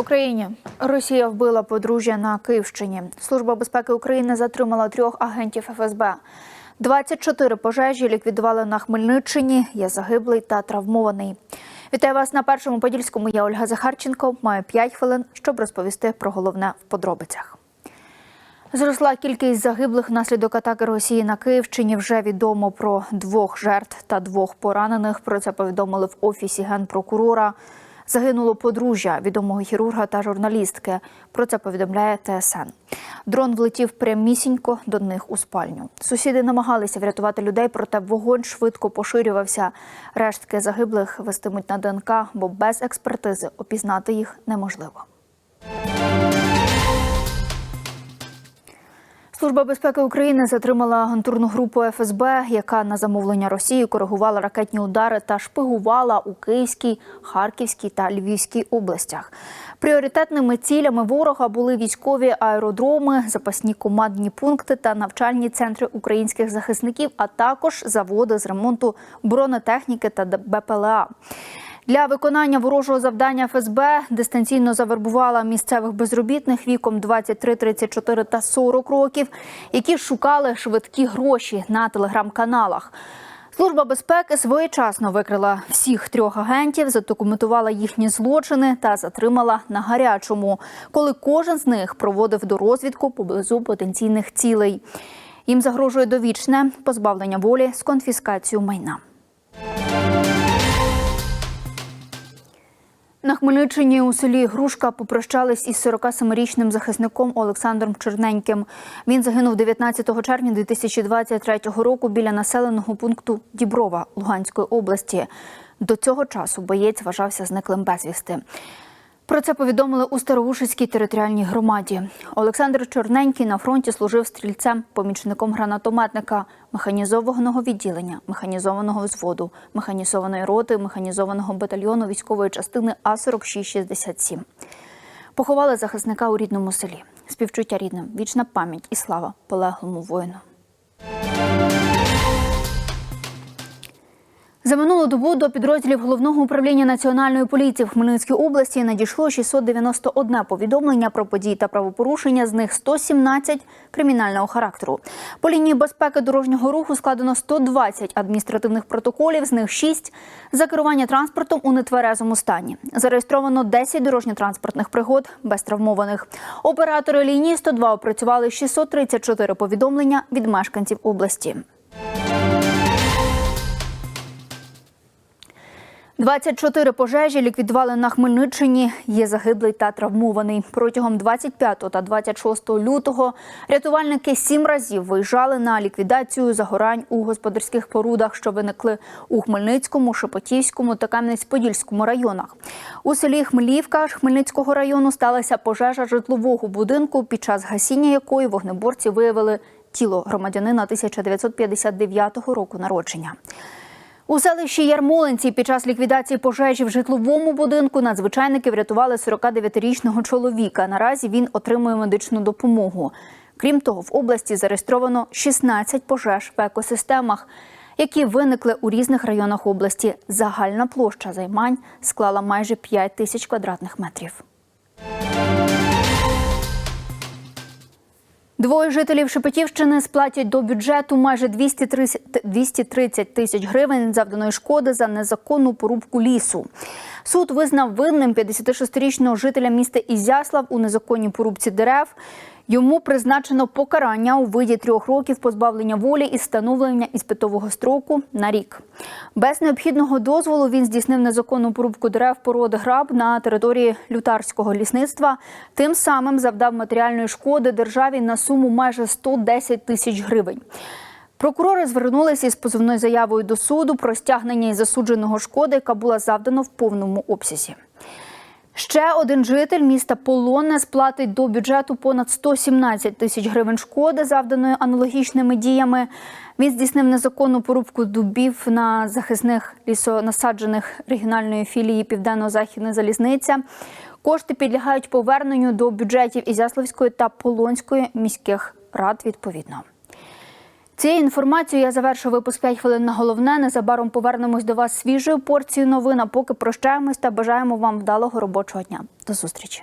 Україні! Росія вбила подружжя на Київщині. Служба безпеки України затримала трьох агентів ФСБ. 24 пожежі ліквідували на Хмельниччині. Є загиблий та травмований. Вітаю вас на першому подільському. Я Ольга Захарченко. Маю 5 хвилин, щоб розповісти про головне в подробицях. Зросла кількість загиблих внаслідок атаки Росії на Київщині. Вже відомо про двох жертв та двох поранених. Про це повідомили в офісі генпрокурора. Загинуло подружжя відомого хірурга та журналістки. Про це повідомляє ТСН. Дрон влетів прямісінько до них у спальню. Сусіди намагалися врятувати людей, проте вогонь швидко поширювався. Рештки загиблих вестимуть на ДНК, бо без експертизи опізнати їх неможливо. Служба безпеки України затримала агентурну групу ФСБ, яка на замовлення Росії коригувала ракетні удари та шпигувала у Київській, Харківській та Львівській областях. Пріоритетними цілями ворога були військові аеродроми, запасні командні пункти та навчальні центри українських захисників, а також заводи з ремонту бронетехніки та БПЛА. Для виконання ворожого завдання ФСБ дистанційно завербувала місцевих безробітних віком 23, 34 та 40 років, які шукали швидкі гроші на телеграм-каналах. Служба безпеки своєчасно викрила всіх трьох агентів, задокументувала їхні злочини та затримала на гарячому, коли кожен з них проводив до розвідку поблизу потенційних цілей. Їм загрожує довічне позбавлення волі з конфіскацією майна. На Хмельниччині у селі Грушка попрощались із 47-річним захисником Олександром Черненьким. Він загинув 19 червня 2023 року біля населеного пункту Діброва Луганської області. До цього часу боєць вважався зниклим безвісти. Про це повідомили у Староушицькій територіальній громаді. Олександр Чорненький на фронті служив стрільцем, помічником гранатометника, механізованого відділення, механізованого взводу, механізованої роти, механізованого батальйону військової частини А 4667 Поховали захисника у рідному селі. Співчуття рідним, вічна пам'ять і слава полеглому воїну. За минулу добу до підрозділів головного управління національної поліції в Хмельницькій області надійшло 691 повідомлення про події та правопорушення. З них 117 кримінального характеру. По лінії безпеки дорожнього руху складено 120 адміністративних протоколів. З них 6 за керування транспортом у нетверезому стані. Зареєстровано 10 дорожньо-транспортних пригод без травмованих. Оператори лінії 102 опрацювали 634 повідомлення від мешканців області. 24 пожежі ліквідували на Хмельниччині. Є загиблий та травмований. Протягом 25 та 26 лютого рятувальники сім разів виїжджали на ліквідацію загорань у господарських порудах, що виникли у Хмельницькому, Шепетівському та Кам'янець-Подільському районах. У селі Хмелівка Хмельницького району сталася пожежа житлового будинку, під час гасіння якої вогнеборці виявили тіло громадянина 1959 року народження. У селищі Ярмолинці під час ліквідації пожежі в житловому будинку надзвичайники врятували 49-річного чоловіка. Наразі він отримує медичну допомогу. Крім того, в області зареєстровано 16 пожеж в екосистемах, які виникли у різних районах області. Загальна площа займань склала майже 5 тисяч квадратних метрів. Двоє жителів Шепетівщини сплатять до бюджету майже 230 тисяч гривень завданої шкоди за незаконну порубку лісу. Суд визнав винним 56-річного жителя міста Ізяслав у незаконній порубці дерев. Йому призначено покарання у виді трьох років позбавлення волі і встановлення іспитового строку на рік. Без необхідного дозволу він здійснив незаконну порубку дерев породи граб на території лютарського лісництва. Тим самим завдав матеріальної шкоди державі на суму майже 110 тисяч гривень. Прокурори звернулися із позовною заявою до суду про стягнення із засудженого шкоди, яка була завдана в повному обсязі. Ще один житель міста Полонне сплатить до бюджету понад 117 тисяч гривень шкоди, завданої аналогічними діями. Він здійснив незаконну порубку дубів на захисних лісонасаджених регіональної філії Південно-Західна залізниця. Кошти підлягають поверненню до бюджетів Ізяславської та Полонської міських рад відповідно. Цією інформацією я завершу випуск 5 хвилин на головне. Незабаром повернемось до вас свіжою порцією новин. А Поки прощаємось та бажаємо вам вдалого робочого дня. До зустрічі.